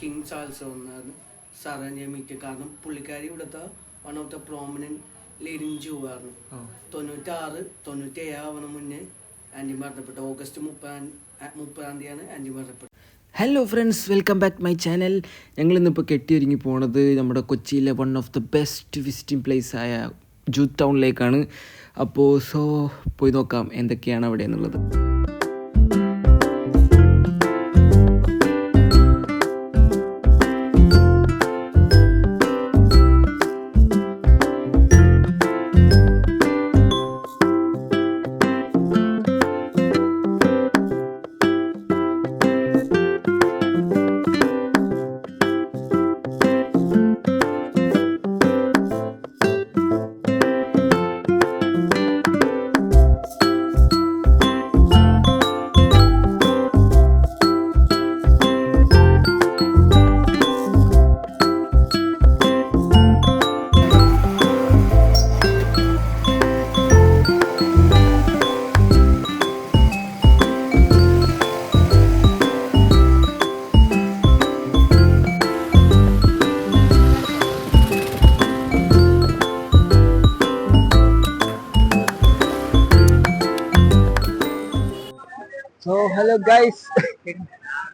King Charles ഒന്നാണ് സാറേ ഞാൻ മീറ്റ് കാരണം പുള്ളിക്കാരി ഇവിടുത്തെ one of the prominent leading Jew ആയിരുന്നു. തൊണ്ണൂറ്റാറ് തൊണ്ണൂറ്റി ഏഴാവണ മുന്നേ ആന്റി മരണപ്പെട്ടു. ഓഗസ്റ്റ് മുപ്പതാം മുപ്പതാം തീയതിയാണ് ആന്റി മരണപ്പെട്ടത്. Hello friends welcome back my channel ഞങ്ങൾ ഇന്നിപ്പോൾ കെട്ടിയൊരുങ്ങി പോണത് നമ്മുടെ കൊച്ചിയിലെ one of the best visiting place ആയ ജൂത്ത് ടൗണിലേക്കാണ് അപ്പോൾ സോ പോയി നോക്കാം എന്തൊക്കെയാണ് അവിടെ എന്നുള്ളത്.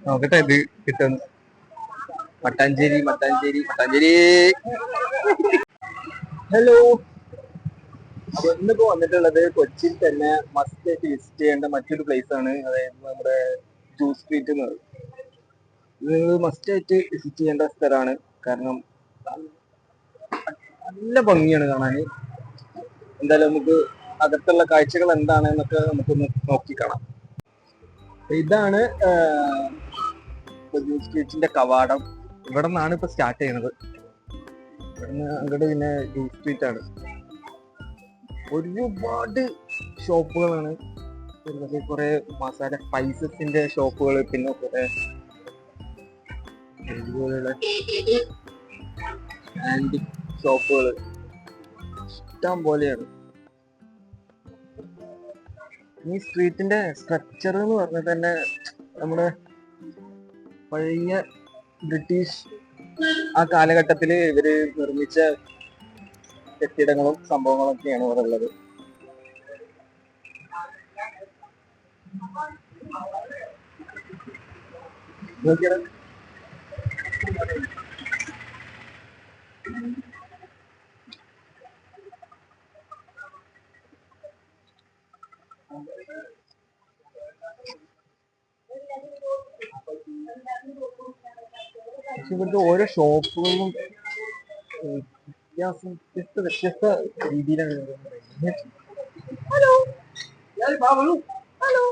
നോക്കട്ടെ ഇത് കിട്ടുന്നു മട്ടാഞ്ചേരി മട്ടാഞ്ചേരി മട്ടാഞ്ചേരി. ഹലോ അപ്പൊ ഇന്നിപ്പോ വന്നിട്ടുള്ളത് കൊച്ചിയിൽ തന്നെ മസ്റ്റ് ആയിട്ട് വിസിറ്റ് ചെയ്യേണ്ട മറ്റൊരു പ്ലേസ് ആണ്. അതായത് നമ്മുടെ ജൂസ് സ്ട്രീറ്റ് എന്ന് പറയും. ഇത് മസ്റ്റ് ആയിട്ട് വിസിറ്റ് ചെയ്യേണ്ട സ്ഥലമാണ്. കാരണം നല്ല ഭംഗിയാണ് കാണാൻ എന്തായാലും നമുക്ക് അകത്തുള്ള കാഴ്ചകൾ എന്താണെന്നൊക്കെ നമുക്കൊന്ന് നോക്കി കാണാം. ഇതാണ് സ്റ്റേറ്റിന്റെ കവാടം. ഇവിടെ നിന്നാണ് ഇപ്പൊ സ്റ്റാർട്ട് ചെയ്യുന്നത് ഇവിടുന്ന് അങ്ങോട്ട് പിന്നെ സ്ട്രീറ്റ് ആണ്. ഒരുപാട് ഷോപ്പുകളാണ്. കുറെ മസാല സ്പൈസസിന്റെ ഷോപ്പുകൾ പിന്നെ കുറെ ഷോപ്പുകൾ ഇഷ്ടം പോലെയാണ്. ഈ സ്ട്രീറ്റിന്റെ സ്ട്രക്ചർ എന്ന് പറഞ്ഞാൽ തന്നെ നമ്മുടെ പഴയ ബ്രിട്ടീഷ് ആ കാലഘട്ടത്തിൽ ഇവർ നിർമ്മിച്ച കെട്ടിടങ്ങളും സംഭവങ്ങളും ഒക്കെയാണ് ഇവിടെ ഉള്ളത് നോക്കിയാലോ? ഇവിടുത്തെ ഓരോ ഷോപ്പുകളിലും വ്യത്യാസം വ്യത്യസ്ത വ്യത്യസ്ത രീതിയിലാണ് ഹലോ? ഹലോ?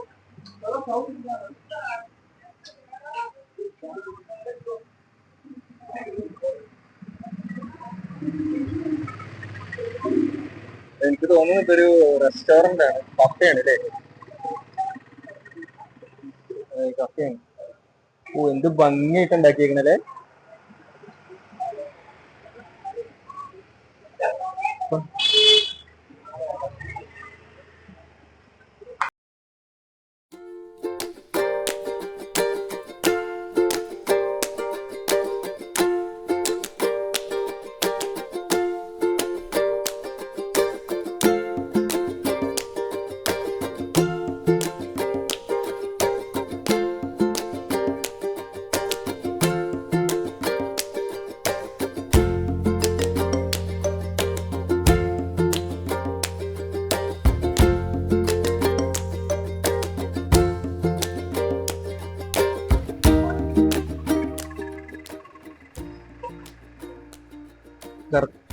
എനിക്ക് തോന്നുന്നു ഇതൊരു റെസ്റ്റോറന്റ് ആണ്. കഫയാണ് അല്ലേ? കഫയാണ്. ഓ എന്ത് ഭംഗിയായിട്ട് ഉണ്ടാക്കിയേക്കണല്ലേ Páscoa.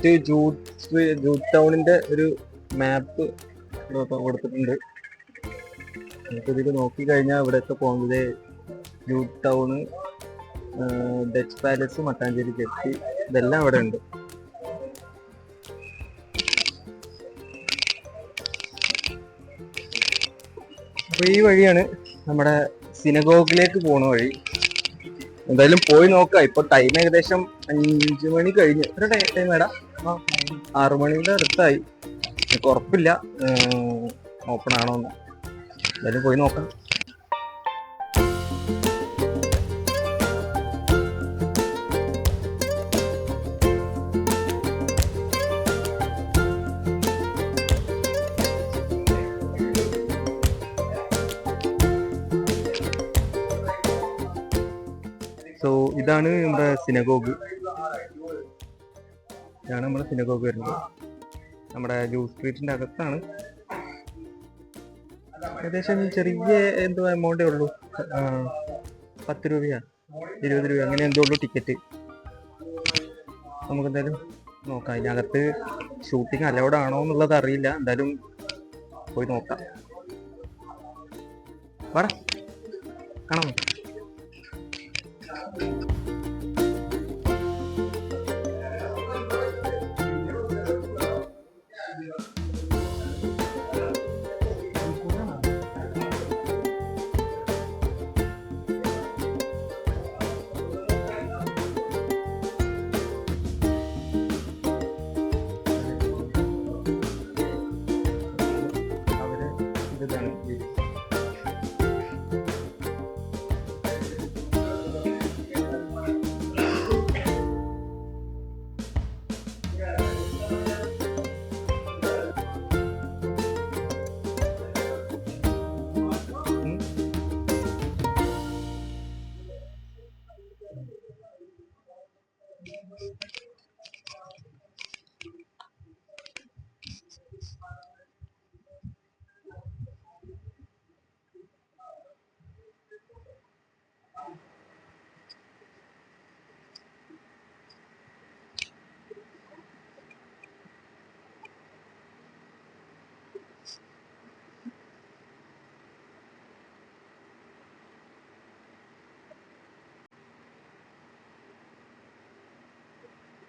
കറക്റ്റ് ജൂട്ട് ജൂട്ട് ടൗണിന്റെ ഒരു മാപ്പ് കൊടുത്തിട്ടുണ്ട്. നമുക്കിതിൽ നോക്കി കഴിഞ്ഞാൽ ഇവിടെയൊക്കെ പോകുന്നത് Jew town Dutch palace Mattancherry jetty ഇതെല്ലാം ഇവിടെ ഉണ്ട്. അപ്പൊ ഈ വഴിയാണ് നമ്മുടെ സിനഗോഗിലേക്ക് പോണ വഴി. എന്തായാലും പോയി നോക്കാം. ഇപ്പൊ ടൈം ഏകദേശം അഞ്ചു മണി കഴിഞ്ഞു. എത്ര ടൈം ഏടാ ആറു മണിയുടെ അടുത്തായി ഉറപ്പില്ല. ഓപ്പൺ ആണോ എന്ന് എന്തായാലും പോയി നോക്കാം. സോ ഇതാണ് നമ്മുടെ സിനഗോഗ് ഇതാണ് നമ്മുടെ സിനഗോഗ് വരുന്നത്. നമ്മുടെ ജൂസ് സ്ട്രീറ്റിന്റെ അകത്താണ്. ഏകദേശം ചെറിയ എന്തോ എമൗണ്ടേ ഉള്ളൂ. പത്ത് രൂപയാ ഇരുപത് രൂപ. അങ്ങനെ എന്തോ ഉള്ളൂ ടിക്കറ്റ് നമുക്ക് എന്തായാലും നോക്കാം. അതിനകത്ത് ഷൂട്ടിംഗ് അലൗഡ് ആണോ എന്നുള്ളത് അറിയില്ല. എന്തായാലും പോയി നോക്കാം. വാടാ. കാണാമോ?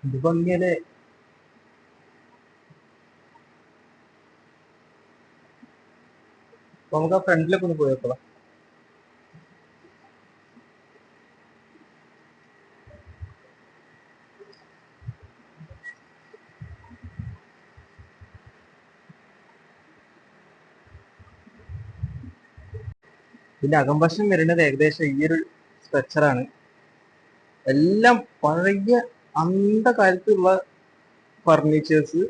ഭംഗിയല്ലേ നമുക്ക് ആ ഫ്രണ്ടിലൊക്കെ ഒന്ന് പോയേക്കാം ഇതിന്റെ അകംവശം വരുന്നത് ഏകദേശം ഈ ഒരു സ്ട്രക്ചറാണ് എല്ലാം പഴയ അന്ത കാലത്തുള്ള ഫർണിച്ചേഴ്സ്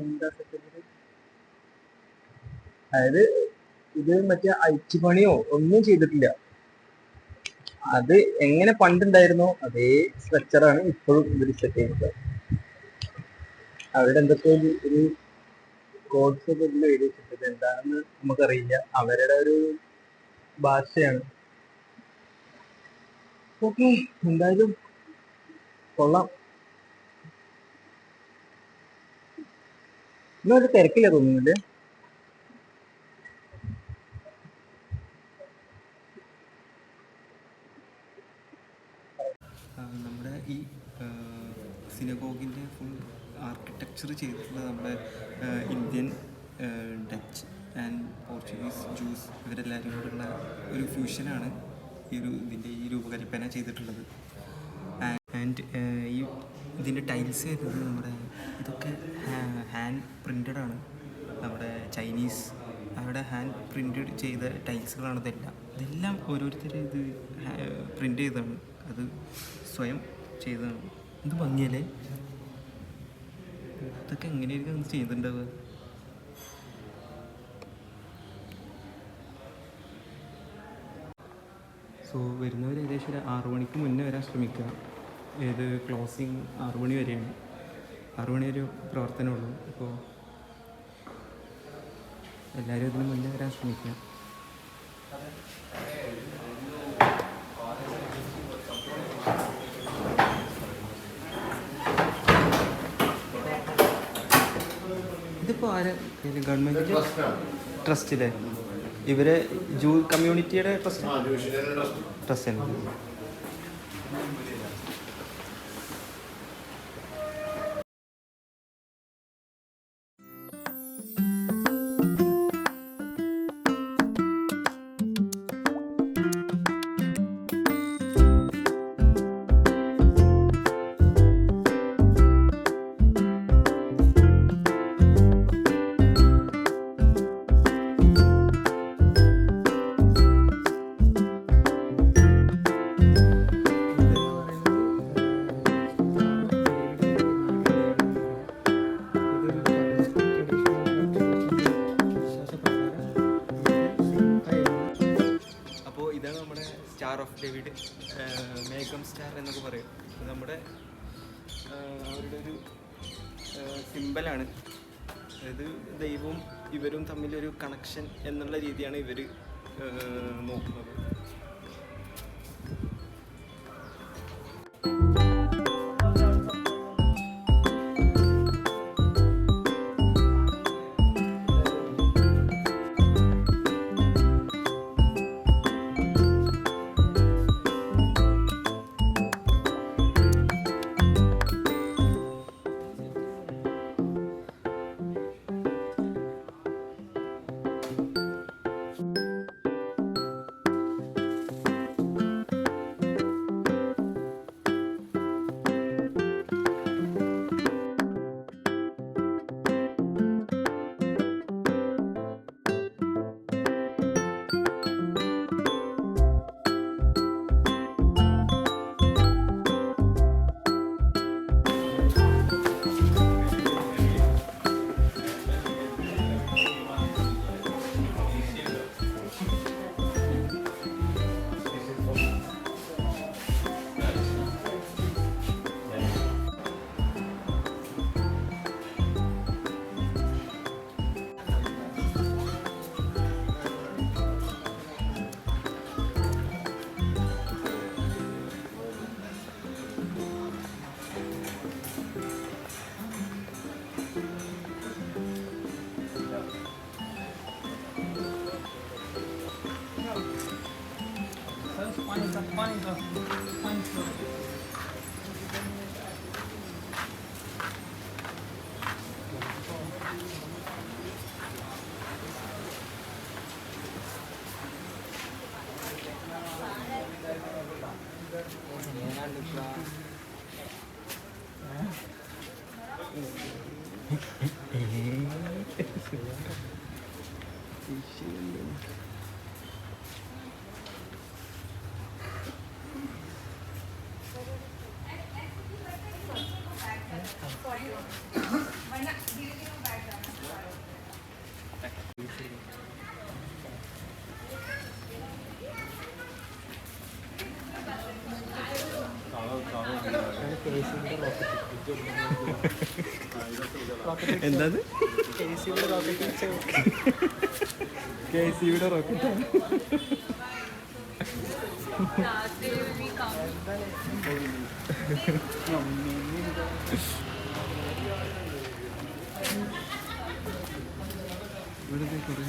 എന്താ സെറ്റപ്പ്? അതായത് ഇത് മറ്റേ അയച്ചുപണിയോ ഒന്നും ചെയ്തിട്ടില്ല. അത് എങ്ങനെ പണ്ടുണ്ടായിരുന്നോ അതേ സ്ട്രക്ചറാണ് ഇപ്പോഴും ഇവർ സെറ്റ് ചെയ്യുന്നത്. അവരുടെ എന്തൊക്കെ ഒരു കോഡ്സ് ഒക്കെ എഴുതി വെച്ചിട്ടുണ്ട് എന്താണെന്ന് നമുക്കറിയില്ല. അവരുടെ ഒരു ഭാഷയാണ്. ഓക്കെ എന്തായാലും കൊള്ളാം. ഇന്നൊരു തിരക്കില്ല തോന്നുന്നില്ലേ നമ്മുടെ ഈ സിനഗോഗിന്റെ ഫുൾ ആർക്കിടെക്ചർ ചെയ്തിട്ടുള്ള നമ്മുടെ Indian Dutch and Portuguese Jews ഇവരെല്ലാവരും കൂടെയുള്ള ഒരു ഫ്യൂഷനാണ് ഈ ഇതിന്റെ ഈ രൂപകൽപ്പന ചെയ്തിട്ടുള്ളത്. ആൻഡ് ഈ ഇതിന്റെ ടൈൽസ് വരുന്നത് നമ്മുടെ ഇതൊക്കെ ഹാൻഡ് പ്രിന്റഡ് ആണ്. നമ്മുടെ ചൈനീസ് അവിടെ ഹാൻഡ് പ്രിന്റഡ് ചെയ്ത ടൈൽസുകളാണ് ഇതെല്ലാം. ഇതെല്ലാം ഓരോരുത്തർ ഇത് പ്രിന്റ് ചെയ്തതാണ് അത് സ്വയം ചെയ്തതാണ് ഇത് ഭംഗിയല്ലേ? ഇതൊക്കെ എങ്ങനെയായിരിക്കും ചെയ്തിട്ടുണ്ടാവുക? സോ വരുന്നവർ ഏകദേശം ഒരു ആറു മണിക്ക് മുന്നേ വരാൻ ശ്രമിക്കുക. ഏത് ക്ലോസിങ് ആറു മണി വരെയാണ്. ആറു മണി വരെ പ്രവർത്തനമുള്ളൂ അപ്പോൾ എല്ലാവരും ഇതിന് മുന്നേ വരാൻ ശ്രമിക്കുക. ഇതിപ്പോൾ ആരും? ഗവൺമെന്റ് ട്രസ്റ്റിലെ ഇവരെ ജൂ കമ്മ്യൂണിറ്റിയുടെ ട്രസ്റ്റ് ട്രസ്റ്റ് സിമ്പലാണ് അതായത് ദൈവവും ഇവരും തമ്മിലൊരു കണക്ഷൻ എന്നുള്ള രീതിയാണ് ഇവർ നോക്കുന്നത്. എന്താണ് കെ സിയുടെ റോക്കറ്റ് ഇവിടുത്തെ കുറേ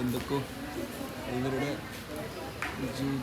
എന്തൊക്കെയോ ഇവരുടെ Jew-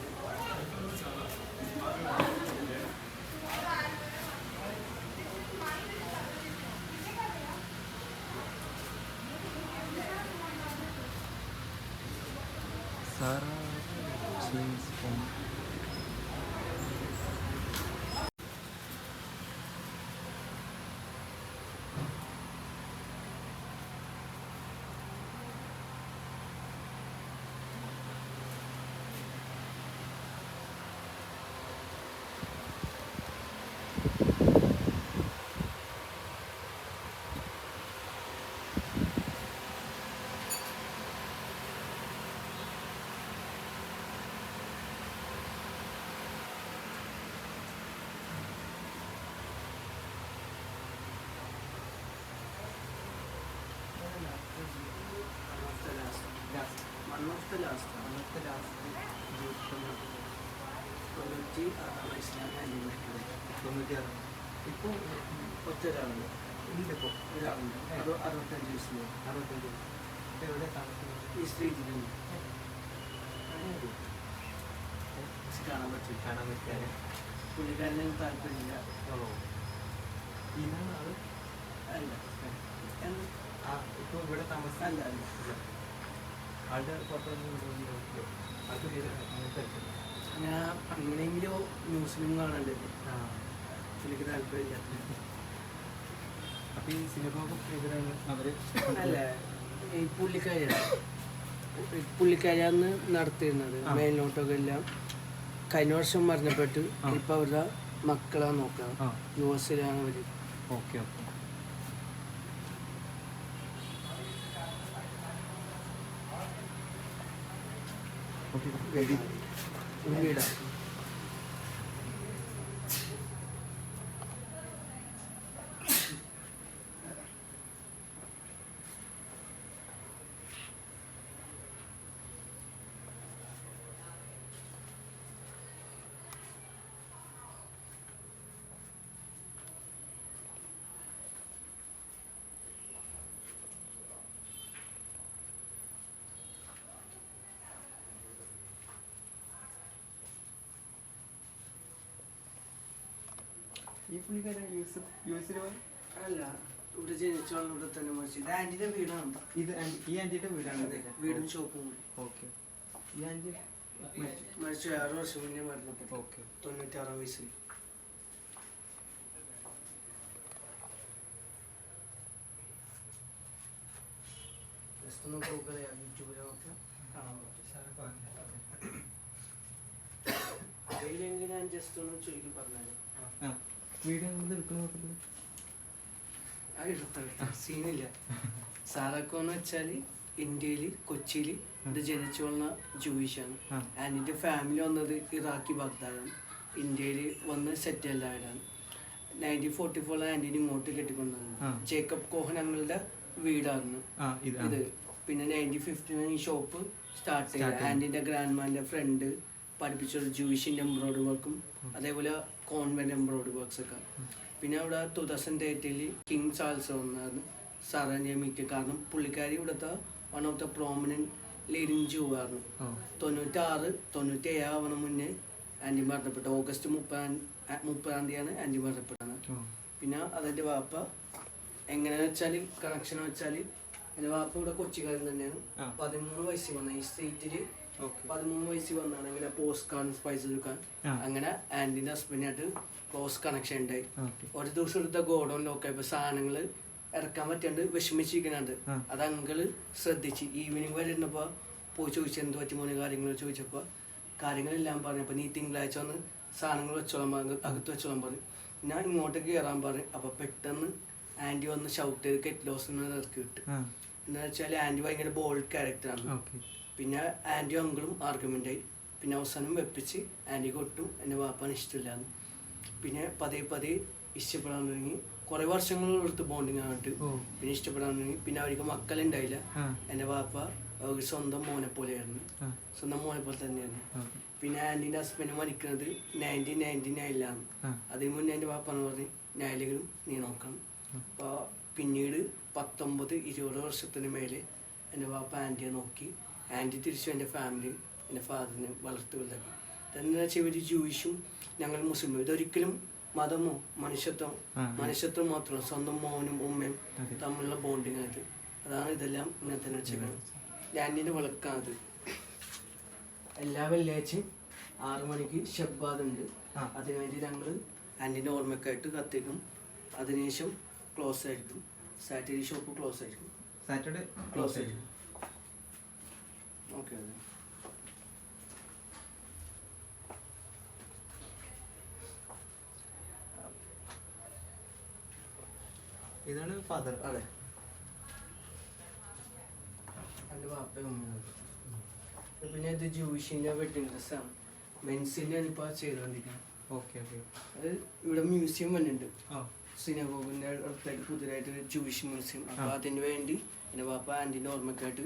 Sarah James Bond the last അന്നത്തെ ലാസ്റ്റ് തൊണ്ണൂറ്റി ആറാം വയസ്സിലാണ് ആന്റി മരിക്കുന്നത്. തൊണ്ണൂറ്റിയാറ് ഇപ്പോൾ ഒറ്റ ഒരാളുണ്ട് ഇല്ലിപ്പോൾ ഒരാളുണ്ട്. അത് അറുപത്തഞ്ച് വയസ്സിൽ അറുപത്തഞ്ച് വയസ്സ്. എവിടെ താമസിക്കുന്നത്? ഈ സ്ട്രീറ്റിൽ കാണാൻ പറ്റും. കാണാൻ പറ്റാൻ പുള്ളിക്കാരനെ താല്പര്യമില്ല. ഇതാണ് ആൾ? അല്ല. ഇപ്പോൾ ഇവിടെ താമസിക്കാൻ അല്ല അല്ല. അത് അങ്ങനത്തെ ഞാൻ അങ്ങനെയെങ്കിലും ന്യൂസിലും കാണണ്ടേ എനിക്ക് താല്പര്യമില്ല. ഈ എതിരാണ് അല്ല ഈ പുള്ളിക്കാരിയാണ്. നടത്തിയിരുന്നത്. മേൽനോട്ടമൊക്കെ എല്ലാം. കഴിഞ്ഞ വർഷം മരണപ്പെട്ട്. ഇപ്പൊ അവരുടെ മക്കളാ നോക്കാം ആ. യു എസിലാണ് അവർ. Okay okay. വീടാണ് അല്ല ഇവിടെ ജനിച്ചു ഇവിടെ തന്നെ മരിച്ചു ഇത് ആന്റിന്റെ വീടാണ് ഇത് ഈ ആന്റിയുടെ വീടാണ് വീടും ഷോപ്പും ഓക്കെ. ഈ ആന്റി മരിച്ചു. ആറ് വർഷം മുന്നേ മരണപ്പെട്ടു. ഓക്കെ. തൊണ്ണൂറ്റാറാം വയസ്സിൽ. ജസ്റ്റ് ഒന്ന് ഗൂഗിൾ ചെയ്യാം. യൂട്യൂബിലൊക്കെ കാണാൻ പറ്റും. ജസ്റ്റ് ഒന്ന് ചുരുക്കി പറഞ്ഞാൽ? ആ. വീഡിയോ എടുക്കണ സീനില്ല. സാറാക്കോ എന്ന് വെച്ചാൽ ഇന്ത്യയിൽ കൊച്ചിയിൽ ഇത് ജനിച്ചു വന്ന ജൂയിഷാണ്. ആൻഡ് ആൻഡിന്റെ ഫാമിലി വന്നത് ഇറാഖി ബാഗ്ദാദാണ്. ഇന്ത്യയിൽ വന്ന് സെറ്റിൽഡ് ആയതാണ്. നയന്റീൻ ഫോർട്ടി ഫോറിൽ ആന്റിന് ഇങ്ങോട്ട് ആ. ജേക്കബ് കോഹൻ ഞങ്ങളുടെ വീടായിരുന്നു. ഇത് പിന്നെ നയന്റീൻ ഫിഫ്റ്റീൻ ഈ ഷോപ്പ് സ്റ്റാർട്ട് ചെയ്തത് ആൻഡിന്റെ. ഗ്രാൻഡ് മാന്റെ ഫ്രണ്ട് പഠിപ്പിച്ചൊരു ജൂയിഷിന്റെ എംബ്രോയിഡറി വർക്കും അതേപോലെ കോൺവെന്റ് എംബ്രോയിഡറി വർക്ക്സ് ഒക്കെ പിന്നെ അവിടെ ടൂ തൗസൻഡ് എയ്റ്റിൽ കിങ് ചാൾസ് വന്നായിരുന്നു സാറെ നിയമിക്കുക കാരണം പുള്ളിക്കാരി ഇവിടുത്തെ one of the prominent leading Jew ആയിരുന്നു. തൊണ്ണൂറ്റാറ് തൊണ്ണൂറ്റി ആവണ മുന്നേ ആന്റി മരണപ്പെട്ടു. ഓഗസ്റ്റ് മുപ്പതാം മുപ്പതാം തീയതിയാണ് ആന്റി മരണപ്പെട്ടത് പിന്നെ അതിന്റെ വാപ്പ എങ്ങനെ വെച്ചാൽ കണക്ഷൻ വെച്ചാൽ എന്റെ വാപ്പ ഇവിടെ കൊച്ചിക്കാരൻ തന്നെയാണ്. പതിമൂന്ന് വയസ്സിൽ വന്ന ഈ ഓക്കെ പതിമൂന്ന് വയസ്സിൽ വന്നാണ് അങ്ങനെ പോസ്റ്റ് കാർഡ് സ്പൈസ് എടുക്കാൻ. അങ്ങനെ ആന്റിന്റെ ഹസ്ബൻഡായിട്ട് ക്ലോസ് കണക്ഷൻ ഉണ്ടായി. ഒരു ദിവസം എടുത്ത ഗോഡൗൺ ലോക്കായപ്പോൾ സാധനങ്ങൾ ഇറക്കാൻ പറ്റാണ്ട് വിഷമിച്ചിരിക്കുന്നുണ്ട്. അത് അങ്കിൾ ശ്രദ്ധിച്ച്. ഈവനിങ് വരെ ഇരുന്നപ്പോ പോയി ചോദിച്ചു എന്ത് പറ്റി മോനെ? കാര്യങ്ങൾ ചോദിച്ചപ്പോ കാര്യങ്ങളെല്ലാം പറഞ്ഞപ്പോൾ നീ തിങ്കളാഴ്ച വന്ന് സാധനങ്ങൾ വെച്ചോളാൻ പറഞ്ഞു അകത്ത് വെച്ചോളാൻ പറഞ്ഞു. ഞാൻ ഇങ്ങോട്ടേക്ക് കയറാൻ പറഞ്ഞു. അപ്പൊ പെട്ടെന്ന് ആന്റി വന്ന് ഷൗട്ട് ചെയ്ത് കെറ്റ് ലോസ് ഇറക്കി വിട്ടു. എന്താ വെച്ചാൽ ആന്റി ഭയങ്കര ബോൾഡ് ക്യാരക്ടറാണ് പിന്നെ ആന്റി അങ്കിളും ആർഗ്യുമെന്റായി പിന്നെ അവസാനം വെപ്പിച്ച് ആന്റിക്ക് ഒട്ടും എന്റെ വാപ്പാൻ ഇഷ്ടമില്ലാന്ന്. പിന്നെ പതിയെ പതിയെ ഇഷ്ടപ്പെടാൻ തുടങ്ങി. കുറെ വർഷങ്ങൾ എടുത്ത് ബോണ്ടിങ് ആയിട്ട് പിന്നെ ഇഷ്ടപ്പെടാൻ തുടങ്ങി. പിന്നെ അവർക്ക് മക്കളുണ്ടായില്ല. എന്റെ വാപ്പ അവർക്ക് സ്വന്തം മോനെ പോലെയായിരുന്നു. ആയിരുന്നു സ്വന്തം മോനെ പോലെ തന്നെയായിരുന്നു. പിന്നെ ആന്റീന്റെ ഹസ്ബൻഡ് മരിക്കുന്നത് നയന്റീൻ നയന്റി നയനിലാണ് അതിന് മുന്നേ എന്റെ വാപ്പാന്ന് പറഞ്ഞ് ന്യായാലയങ്ങളും നീ നോക്കണം. അപ്പോൾ പിന്നീട് പത്തൊമ്പത് ഇരുപത് വർഷത്തിന് മേലെ എന്റെ വാപ്പ ആന്റിയെ നോക്കി. ആന്റി തിരിച്ചു എന്റെ ഫാമിലി എന്റെ ഫാദറിനെ വളർത്തു വലുതാക്കി. എന്താ വെച്ചാൽ ഇവർ ജൂയിഷും ഞങ്ങൾ മുസ്ലിമും ഇതൊരിക്കലും മതമോ മനുഷ്യത്വം. മനുഷ്യത്വം മാത്രമല്ല സ്വന്തം മോനും ഉമ്മയും തമ്മിലുള്ള ബോണ്ടിങ് ആയത് അതാണ് ഇതെല്ലാം ഇങ്ങനെ തന്നെ വെച്ചേക്കുന്നത് ആന്റീന്റെ വിളക്കാണത് എല്ലാ വെള്ളിയാഴ്ചയും ആറു മണിക്ക് ഷബ്ബാദ് ഉണ്ട്. അതിനുവേണ്ടി ഞങ്ങൾ ആന്റിന്റെ ഓർമ്മക്കായിട്ട് കത്തിക്കും. അതിനുശേഷം ക്ലോസ് ആയിരിക്കും. സാറ്റർഡേ ഷോപ്പ് ക്ലോസ് ആയിരിക്കും. സാറ്റർഡേ ക്ലോസ് ആയിരിക്കും. ഓക്കെ ഇതാണ് ഫാദർ അതെ എന്റെ വാപ്പയും ഉമ്മയും. പിന്നെ ഇത് ജൂഷിന്റെ വെഡിങ് ഡ്രസ്സാണ് മെൻസിന്റെ ഇപ്പോൾ ചെയ്തുകൊണ്ടിരിക്കുന്നത് ഓക്കെ ഓക്കെ അത് ഇവിടെ മ്യൂസിയം വന്നിട്ടുണ്ട്. ആ. സിനഗോഗിന്റെ അടുത്തായിട്ട് പുതിയതായിട്ട് ജൂയിഷ് മ്യൂസിയം അപ്പൊ ആ. അതിന് വേണ്ടി എന്റെ പാപ്പ ആന്റിന്റെ ഓർമ്മക്കായിട്ട്.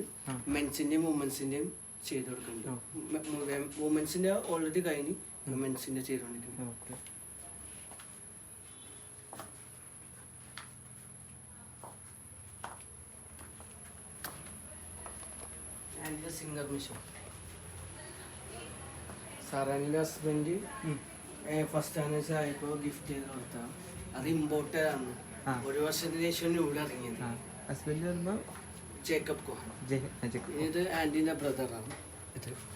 മെൻസിന്റെയും വുമൻസിന്റെയും ചെയ്ത്. കൊടുക്കുന്നുണ്ട്. വുമൻസിന്റെ ഓൾറെഡി കഴിഞ്ഞ് മെൻസിന്റെ ചെയ്തുകൊണ്ടിരിക്കുന്നത് സിംഗർ മിഷൻ സാറാനിന്റെ ഹസ്ബൻഡ് ഫസ്റ്റ് ആനിവേഴ്സറി ആയപ്പോൾ ഗിഫ്റ്റ് ചെയ്ത് കൊടുത്ത. അത് ഇമ്പോർട്ടഡ് ആണ്. ഒരു വർഷത്തിന് ശേഷം ഇവിടെ ഇറങ്ങിയത്. ഹസ്ബൻഡ് പറയുമ്പോൾ ജേക്കബ് കോഹൻ. ഇത് ആന്റിന്റെ ബ്രദറാണ്. ഇത്?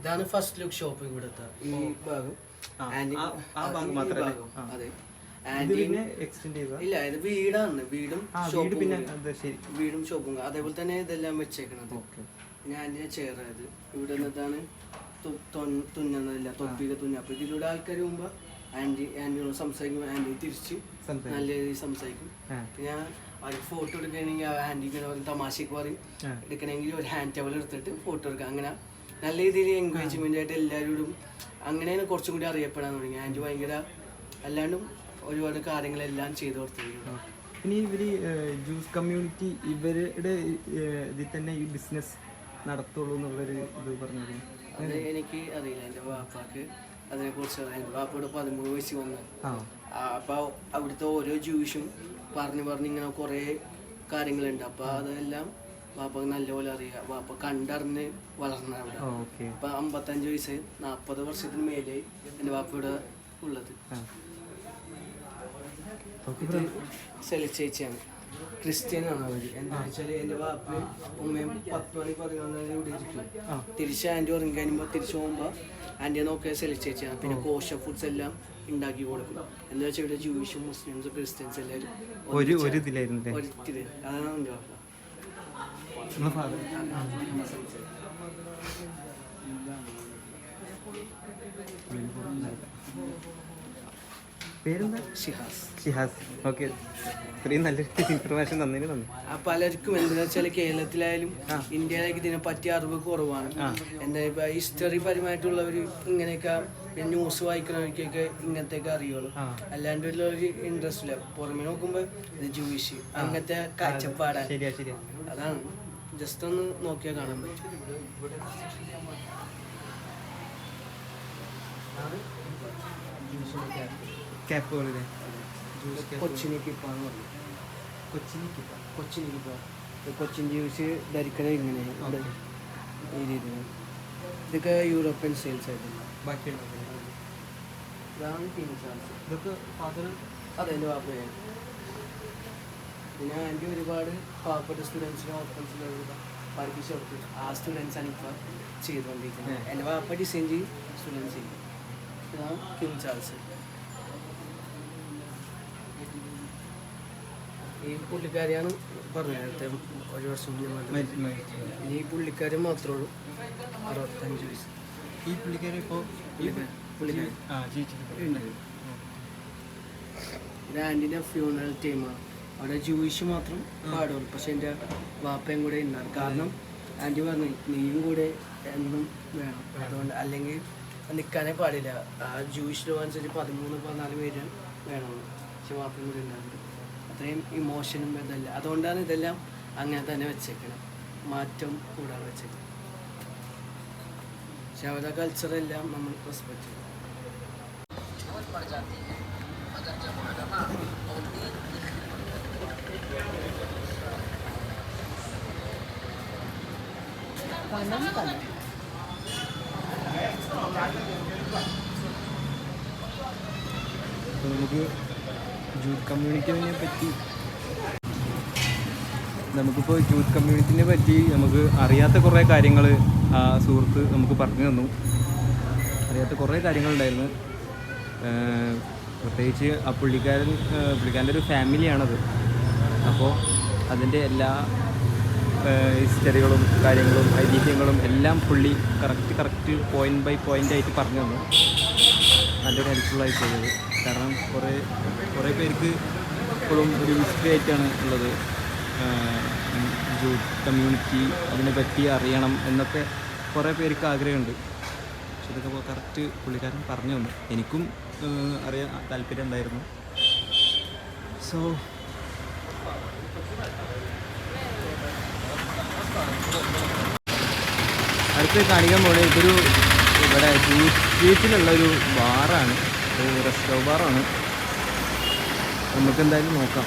ഇതാണ് ഫസ്റ്റ് ലുക്ക് ഷോപ്പ് ഇവിടുത്തെ ഈ ഭാഗം. ആ, ആന്റി ആ- ആ ഭാഗം ഈ മാത്രമല്ലേ? ഭാഗം, ആ. അതെ. ഇത് ആന്റി പിന്നെ എക്സ്റ്റെൻഡ് ചെയ്ത ഇല്ല ഇത് വീടാണ്. വീടും ആ വീട് ഷോപ്പും പിന്നെ കൂടി. അത് ശരി. വീടും ഷോപ്പും കൂടി. അതേപോലെ തന്നെ ഇതെല്ലാം വെച്ചേക്കണത്. ഓക്കെ. പിന്നെ ഇവിടെ നിന്നിട്ടാണ് തു- തൊൻ- തൊപ്പിയൊക്കെ തുന്നുക അപ്പോൾ ഇതിലൂടെ ആൾക്കാർ പോകുമ്പോൾ ആന്റി ആന്റിനോട് സംസാരിക്കും ആന്റി തിരിച്ച് സംസാരിക്കും. നല്ല രീതിയിൽ സംസാരിക്കും. ആ. പിന്നെ അവർക്ക് ഫോട്ടോ എടുക്കണമെങ്കിൽ ഇങ്ങനെ പറയും തമാശക്ക് പറയും. എടുക്കണമെങ്കിൽ ഒരു ഹാൻഡ് ടവൽ എടുത്തിട്ട് ഫോട്ടോ എടുക്കുക അങ്ങനെ നല്ല രീതിയിൽ എൻഗേജ്മെന്റ് ആയിട്ട് എല്ലാവരോടും അങ്ങനെയാണ് കുറച്ചും കൂടി അറിയപ്പെടാൻ തുടങ്ങി. ആന്റി ഭയങ്കര അല്ലാണ്ടും ഒരുപാട് കാര്യങ്ങളെല്ലാം ചെയ്തു കൊടുത്തിരിക്കുന്നു. ഇനി ഇവർ ജ്യൂസ് കമ്മ്യൂണിറ്റി ഇവരുടെ ഇതിൽ തന്നെ ഈ ബിസിനസ് നടത്തുള്ളൂ എന്നുള്ളൊരു ഇത് പറഞ്ഞത് അത് എനിക്ക് അറിയില്ല. എന്റെ വാപ്പാക്ക് അതിനെക്കുറിച്ച് എന്റെ വാപ്പയുടെ പതിമൂന്ന് വയസ്സ് വന്ന്. അപ്പോൾ അവിടുത്തെ ഓരോ ജ്യൂഷും പറഞ്ഞു പറഞ്ഞ് ഇങ്ങനെ കുറേ കാര്യങ്ങളുണ്ട്. അപ്പോൾ അതെല്ലാം വാപ്പക്ക് നല്ലപോലെ അറിയാം. വാപ്പ കണ്ടറിഞ്ഞ് വളർന്ന അവിടെ. ഇപ്പം അമ്പത്തഞ്ച് വയസ്സ് നാപ്പത് വർഷത്തിന് മേലെ എന്റെ വാപ്പ ഇവിടെ ഉള്ളത്. ഇത് സെലി ചേച്ചിയാണ്. ക്രിസ്ത്യനാണ് അവർ. എന്താ വെച്ചാൽ എന്റെ വാപ്പ ഉമ്മയും പത്ത് മണി പതിനൊന്നര ഇവിടെ ഇരിക്കും. തിരിച്ച് ആന്റി ഉറങ്ങി കഴിയുമ്പോ തിരിച്ചു പോകുമ്പോ ആന്റിയെ നോക്കിയ സെലക്ട് ചേച്ചിയാണ്. പിന്നെ കോശ ഫുഡ്സ് എല്ലാം ഉണ്ടാക്കി കൊടുക്കും എന്താ വെച്ചാൽ ഇവിടെ ജൂയിഷും മുസ്ലിംസും ക്രിസ്ത്യൻസ് എല്ലാവരും ഒരു ഒരു ഇതിലായിരുന്നു അതാണ് എന്റെ വാപ്പ നിങ്ങളെ father? പേരെന്താ? ഷിഹാസ്. ഷിഹാസ്. ഓക്കെ. ഇത്രയും നല്ലൊരു ഇൻഫർമേഷൻ തന്നതിന് നന്ദി. ആ പലർക്കും എന്താ വെച്ചാൽ കേരളത്തിലായാലും ഇന്ത്യയിലേക്ക് ഇതിനെ പറ്റിയ അറിവ് കുറവാണ്. എന്താ ഇപ്പൊ ഹിസ്റ്ററി പരമായിട്ടുള്ളവർ ഇങ്ങനെയൊക്കെ ന്യൂസ് വായിക്കുന്നവർക്കൊക്കെ ഇങ്ങനത്തെയൊക്കെ അറിയുള്ളൂ. അല്ലാണ്ട് ഒരു ഇൻട്രസ്റ്റ് ഇല്ല. പുറമെ നോക്കുമ്പോ ഇത് ജൂയിഷ് അങ്ങനത്തെ കാഴ്ചപ്പാടാ അതാണ്. ജസ്റ്റ് ഒന്ന് നോക്കിയാൽ കാണാൻ പറ്റും. ക്യാപ്പ് പോലെ കൊച്ചിനെ കിപ്പാന്ന് പറഞ്ഞു. കൊച്ചിൻ കൊച്ചിൻ കിപ്പ. കൊച്ചിൻ ജ്യൂസ് ധരിക്കണത് ഇങ്ങനെയാണ്. ഇവിടെ ഈ രീതിയിൽ ഇതൊക്കെ യൂറോപ്യൻ സെയിൽസ് ആയിട്ടുണ്ട് ബാക്കിയുള്ള ഇതാണ് ടീംസാണ് ഇതൊക്കെ ഫാദർ അതെ എന്റെ പാപ്പയാണ് പിന്നെ ആന്റി ഒരുപാട് പാവപ്പെട്ട സ്റ്റുഡൻസിനെ ഓപ്പൺസിലൂടെ പഠിപ്പിച്ചു കൊടുത്തു ആ സ്റ്റുഡൻസാണ് ഇപ്പോൾ ചെയ്തുകൊണ്ടിരിക്കുന്നത്. എന്റെ പാപ്പ ഡിസൈൻ ചെയ്യും സ്റ്റുഡൻസ് ചെയ്യും. ഇതാണ് കിം ചാൾസ് ഈ പുള്ളിക്കാരിയാണ് പറഞ്ഞത് നേരത്തെ ഒരു വർഷം മുന്നേ ഈ പുള്ളിക്കാരി മാത്രമേ ഉള്ളൂ. അറുപത്തഞ്ച് വയസ്സ്. ഈ പുള്ളിക്കാരി ഇപ്പോൾ ആന്റിന്റെ ഫ്യൂണറൽ ടീമാണ് അവിടെ ജൂയിഷ് മാത്രം പാടുള്ളൂ. പക്ഷെ എന്റെ വാപ്പയും കൂടെ ഉണ്ടാകും കാരണം ആന്റി പറഞ്ഞു നീയും കൂടെ എന്നും വേണം. അതുകൊണ്ട് അല്ലെങ്കിൽ നിൽക്കാനേ പാടില്ല. ആ ജൂയിഷ് അനുസരിച്ച് പതിമൂന്ന് പതിനാല് പേര് വേണം. പക്ഷെ വാപ്പയും കൂടെ ഉണ്ടാകും അത്രയും ഇമോഷനും ഇതല്ല. അതുകൊണ്ടാണ് ഇതെല്ലാം അങ്ങനെ തന്നെ വെച്ചേക്കണം. മാറ്റം കൂടാതെ വെച്ചേക്കണം. പക്ഷെ അവരുടെ കൾച്ചറെല്ലാം നമ്മൾ റെസ്പെക്ട് ചെയ്യും അപ്പോൾ നമുക്ക് ജൂത്ത് കമ്മ്യൂണിറ്റിനെ പറ്റി നമുക്കിപ്പോൾ ജൂത്ത് കമ്മ്യൂണിറ്റിനെ പറ്റി നമുക്ക് അറിയാത്ത കുറേ കാര്യങ്ങൾ ആ സുഹൃത്ത് നമുക്ക് പറഞ്ഞു തന്നു. അറിയാത്ത കുറേ കാര്യങ്ങളുണ്ടായിരുന്നു. പ്രത്യേകിച്ച് ആ പുള്ളിക്കാരൻ പുള്ളിക്കാരന്റെ ഒരു ഫാമിലിയാണത്. അപ്പോൾ അതിന്റെ എല്ലാ ഹിസ്റ്ററികളും കാര്യങ്ങളും ഐതിഹ്യങ്ങളും എല്ലാം പുള്ളി correct correct point by point ആയിട്ട് പറഞ്ഞു തന്നു. നല്ലൊരു ഹെൽപ്ഫുള്ളായി പോയത് കാരണം കുറേ കുറേ പേർക്ക് ഇപ്പോഴും ഒരു മിസ്റ്ററി ആയിട്ടാണ് ഉള്ളത്. ജൂട്ട് കമ്മ്യൂണിറ്റി അതിനെപ്പറ്റി അറിയണം എന്നൊക്കെ കുറേ പേർക്ക് ആഗ്രഹമുണ്ട്. പക്ഷെ ഇതൊക്കെ കറക്റ്റ് പുള്ളിക്കാരൻ പറഞ്ഞു തന്നു. എനിക്കും അറിയാൻ താല്പര്യം ഉണ്ടായിരുന്നു. സോ അടുത്ത് കാണിക്കാൻ പോണേ ഇതൊരു ഇവിടെ ബീച്ച് ബീച്ചിലുള്ള ഒരു ബാറാണ്. ഒരു റെസ്റ്റോ ബാറാണ്. നമുക്ക് എന്തായാലും നോക്കാം.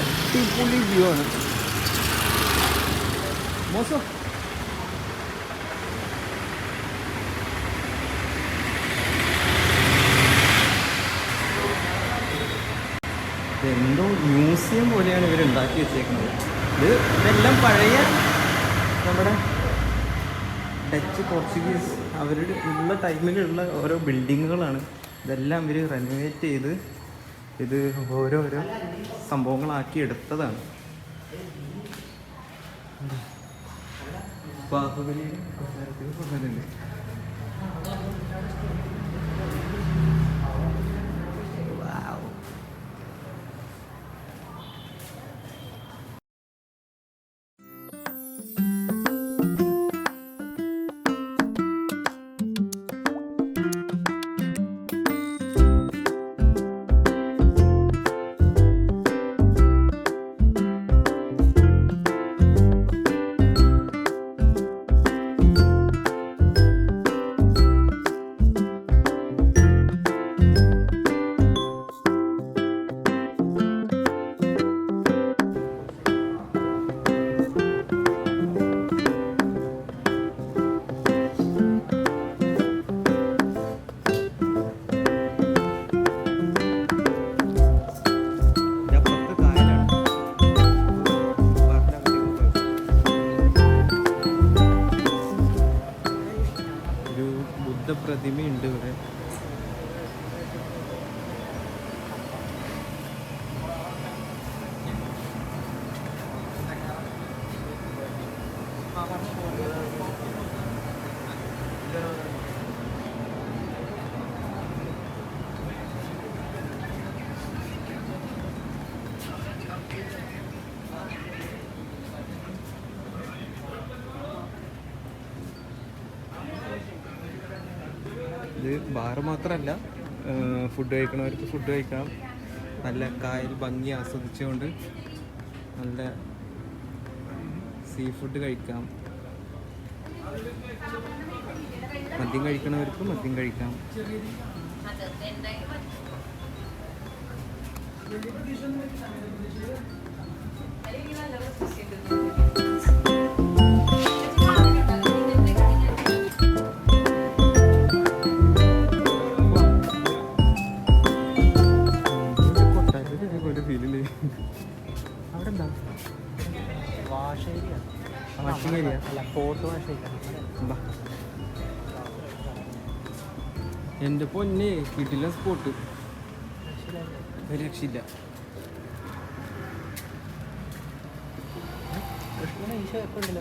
അടിപൊളി വ്യൂ ആണ്. മോശം. എന്തോ മ്യൂസിയം പോലെയാണ് ഇവർ ഉണ്ടാക്കി വെച്ചേക്കുന്നത്. ഇത് ഇതെല്ലാം പഴയ നമ്മുടെ ഡച്ച് പോർച്ചുഗീസ് അവരുടെ ഉള്ള ടൈമിലുള്ള ഓരോ ബിൽഡിങ്ങുകളാണ്. ഇതെല്ലാം ഇവർ റെനോവേറ്റ് ചെയ്ത് ഇത് ഓരോരോ സംഭവങ്ങളാക്കി എടുത്തതാണ്. ബാഹുബലി കൊട്ടാരത്തിൽ കൊണ്ടുവരുന്നുണ്ട് ഇത് മാത്രമല്ല ഫുഡ് കഴിക്കണവർക്ക് ഫുഡ് കഴിക്കാം. നല്ല കായൽ ഭംഗി ആസ്വദിച്ചുകൊണ്ട് നല്ല സീ ഫുഡ് കഴിക്കാം. മദ്യം കഴിക്കണവർക്ക് മദ്യം കഴിക്കാം. കൊട്ടാരത്തിൽ ഏരിയ ബാ. എന്റെ പൊന്നെ കിട്ടില്ല സ്പോട്ട്. രക്ഷില്ല പത്മനാഭസ്വാമി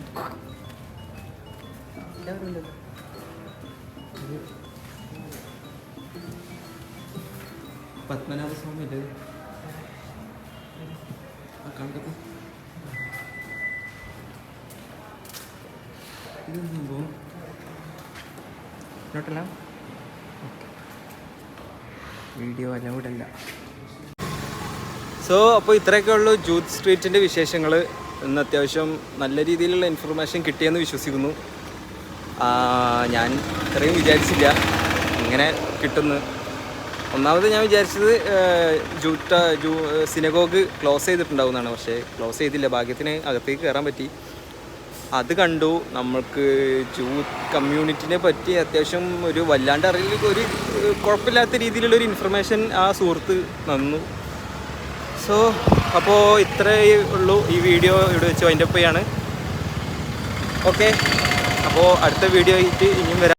പത്മനാഭ സ്വാമി അല്ലേ ആ നോട്ടല്ല വീഡിയോ അലൗഡ് അല്ല സോ അപ്പോൾ ഇത്രയൊക്കെ ഉള്ളൂ ജൂത്ത് സ്ട്രീറ്റിന്റെ വിശേഷങ്ങൾ. ഇന്ന് അത്യാവശ്യം നല്ല രീതിയിലുള്ള ഇൻഫർമേഷൻ കിട്ടിയെന്ന് വിശ്വസിക്കുന്നു. ഞാൻ ഇത്രയും വിചാരിച്ചില്ല. ഇങ്ങനെ കിട്ടുന്നു. ഒന്നാമത് ഞാൻ വിചാരിച്ചത് ജൂട്ട ജൂ സിനഗോഗ് ക്ലോസ് ചെയ്തിട്ടുണ്ടാവുന്നതാണ്. പക്ഷേ ക്ലോസ് ചെയ്തില്ല. ഭാഗ്യത്തിന് അകത്തേക്ക് കയറാൻ പറ്റി. അത് കണ്ടു. നമ്മൾക്ക് ജൂത്ത് കമ്മ്യൂണിറ്റിനെ പറ്റി അത്യാവശ്യം ഒരു വല്ലാണ്ട് അറിയില്ല. ഒരു കുഴപ്പമില്ലാത്ത രീതിയിലുള്ള ഒരു ഇൻഫർമേഷൻ ആ സുഹൃത്ത് തന്നു. സോ അപ്പോൾ ഇത്രയേ ഉള്ളൂ ഈ വീഡിയോ ഇവിടെ വെച്ച് അതിന്റെ ഒപ്പയാണ് ഓക്കെ അപ്പോൾ അടുത്ത വീഡിയോ ആയിട്ട് ഇനിയും വരാം.